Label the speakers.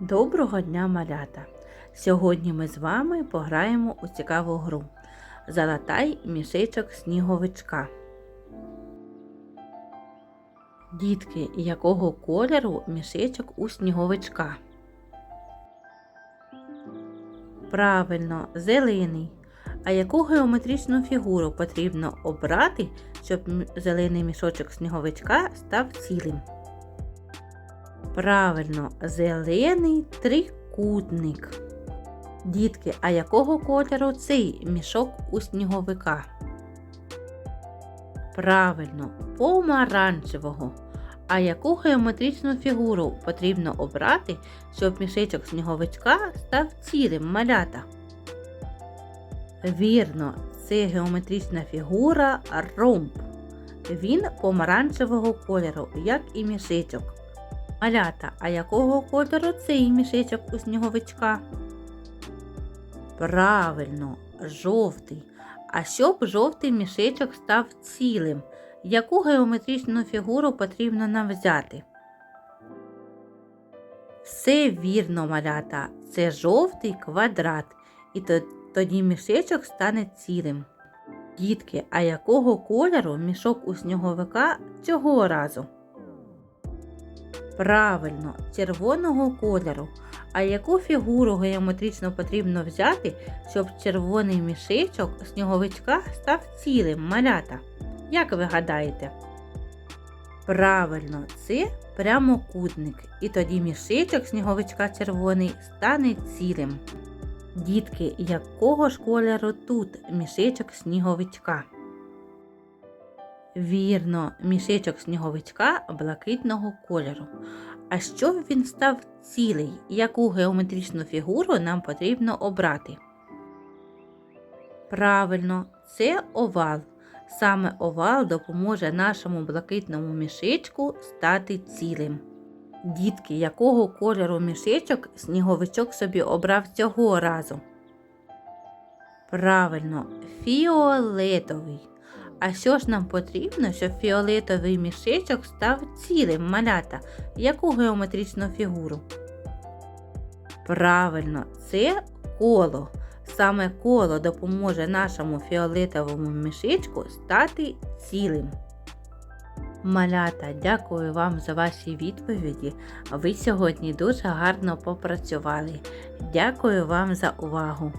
Speaker 1: Доброго дня, малята! Сьогодні ми з вами пограємо у цікаву гру. Залатай мішечок сніговичка. Дітки, якого кольору мішечок у сніговичка? Правильно, зелений. А яку геометричну фігуру потрібно обрати, щоб зелений мішочок сніговичка став цілим? Правильно, зелений трикутник. Дітки, а якого кольору цей мішок у сніговика? Правильно, помаранчевого. А яку геометричну фігуру потрібно обрати, щоб мішечок сніговичка став цілим малята? Вірно, це геометрична фігура ромб. Він помаранчевого кольору, як і мішечок. Малята, а якого кольору цей мішечок у сніговичка? Правильно, жовтий. А щоб жовтий мішечок став цілим, яку геометричну фігуру потрібно нам взяти? Все вірно, малята, це жовтий квадрат, і тоді мішечок стане цілим. Дітки, а якого кольору мішок у сніговика цього разу? Правильно, червоного кольору. А яку фігуру геометрично потрібно взяти, щоб червоний мішечок сніговичка став цілим малята? Як ви гадаєте? Правильно, це прямокутник. І тоді мішечок сніговичка червоний стане цілим. Дітки, якого ж кольору тут мішечок сніговичка? Вірно, мішечок сніговичка блакитного кольору. А щоб він став цілий, яку геометричну фігуру нам потрібно обрати? Правильно, це овал. Саме овал допоможе нашому блакитному мішечку стати цілим. Дітки, якого кольору мішечок сніговичок собі обрав цього разу? Правильно, фіолетовий. А що ж нам потрібно, щоб фіолетовий мішечок став цілим малята? Яку геометричну фігуру? Правильно, це коло. Саме коло допоможе нашому фіолетовому мішечку стати цілим. Малята, дякую вам за ваші відповіді. Ви сьогодні дуже гарно попрацювали. Дякую вам за увагу!